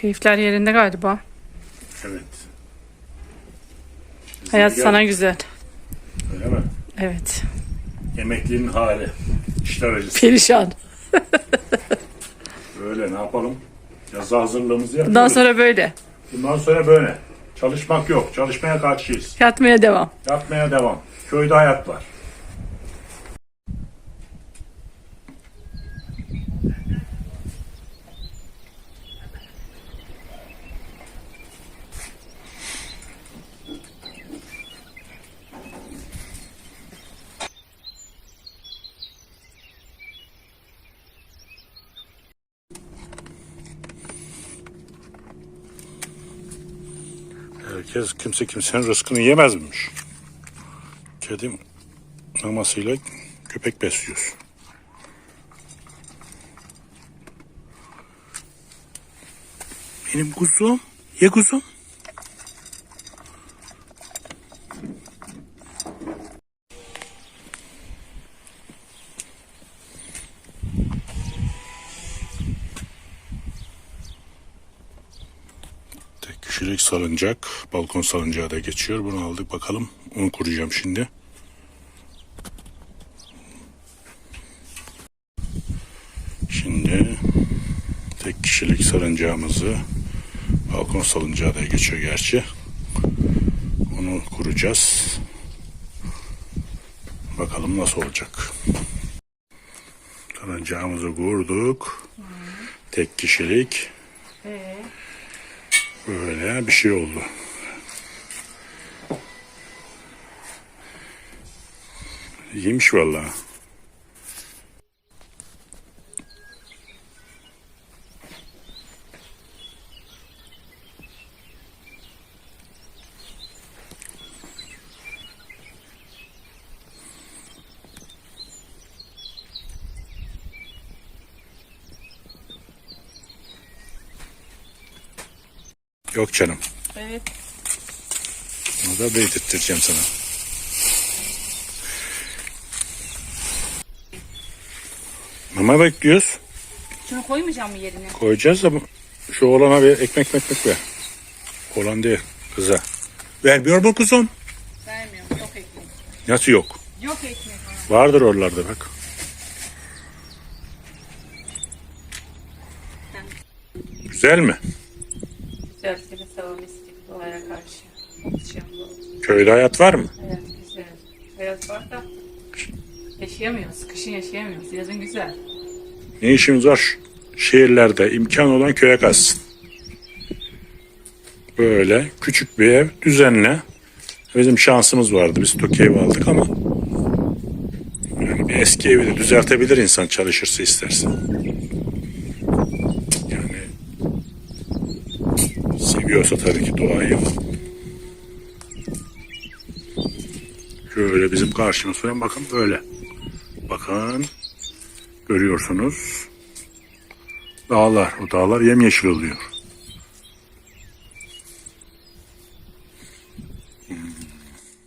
Keyifler yerinde galiba. Evet. Hayat Gel. sana güzel. Öyle mi? Evet. Emeklinin hali. İşler acısı. Perişan. Öyle ne yapalım? Yazı hazırlığımızı yapıyoruz. Bundan sonra böyle. Bundan sonra böyle. Çalışmak yok. Çalışmaya karşıyız. Yatmaya devam. Yapmaya devam. Köyde hayat var. Herkes kimse kimsenin rızkını yemez miymiş? Kedim mamasıyla köpek besliyoruz. Benim kuzum. Ye kuzum. Kişilik salıncak, balkon salıncağı da geçiyor. Bunu aldık bakalım. Onu kuracağım şimdi. Şimdi tek kişilik salıncağımızı balkon salıncağı da geçiyor gerçi. Onu kuracağız. Bakalım nasıl olacak. Salıncağımızı kurduk. Tek kişilik. Böyle bir şey oldu. İyiymiş vallahi. Yok canım. Evet. Onu da değdirttireceğim sana. Mama bekliyoruz. Şunu koymayacağım mı yerine? Koyacağız da şu oğlana bir ekmek ekmek ver. Oğlan değil kıza. Vermiyor mu kuzum? Vermiyorum. Yok ekmek. Nasıl yok? Yok ekmek. Vardır oralarda bak. Güzel mi? Güzel seni savunmistik doğaya karşı. Köyde hayat var mı? Hayat güzel. Hayat var da yaşayamıyoruz. Kışın yaşayamıyoruz. Yazın güzel. Ne işimiz var şehirlerde imkan olan köye kalsın. Böyle küçük bir ev düzenle. Bizim şansımız vardı. Biz Tokyo ev aldık ama yani bir eski evi de düzeltebilir insan çalışırsa isterse. Yani seviyorsa tabii ki doğayı. Şöyle bizim karşımız falan bakın böyle. Bakın görüyorsunuz. Dağlar. O dağlar yemyeşil oluyor.